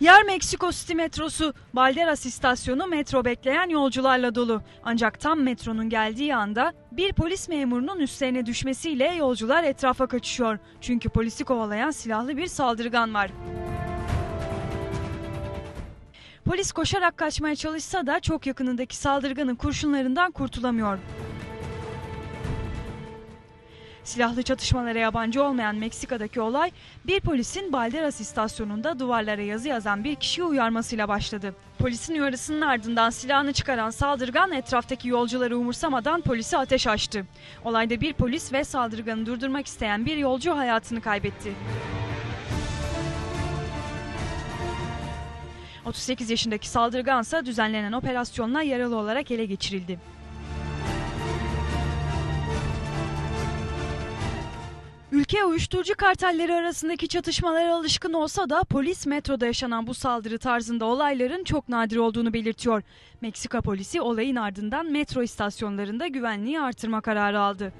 Yer Meksiko City metrosu, Balderas istasyonu metro bekleyen yolcularla dolu. Ancak tam metronun geldiği anda bir polis memurunun üstlerine düşmesiyle yolcular etrafa kaçışıyor. Çünkü polisi kovalayan silahlı bir saldırgan var. Polis koşarak kaçmaya çalışsa da çok yakınındaki saldırganın kurşunlarından kurtulamıyor. Silahlı çatışmalara yabancı olmayan Meksika'daki olay bir polisin Balderas istasyonunda duvarlara yazı yazan bir kişiyi uyarmasıyla başladı. Polisin uyarısının ardından silahını çıkaran saldırgan etraftaki yolcuları umursamadan polise ateş açtı. Olayda bir polis ve saldırganı durdurmak isteyen bir yolcu hayatını kaybetti. 38 yaşındaki saldırgansa düzenlenen operasyonla yaralı olarak ele geçirildi. Ülke uyuşturucu kartelleri arasındaki çatışmalara alışkın olsa da polis metroda yaşanan bu saldırı tarzında olayların çok nadir olduğunu belirtiyor. Meksika polisi olayın ardından metro istasyonlarında güvenliği artırma kararı aldı.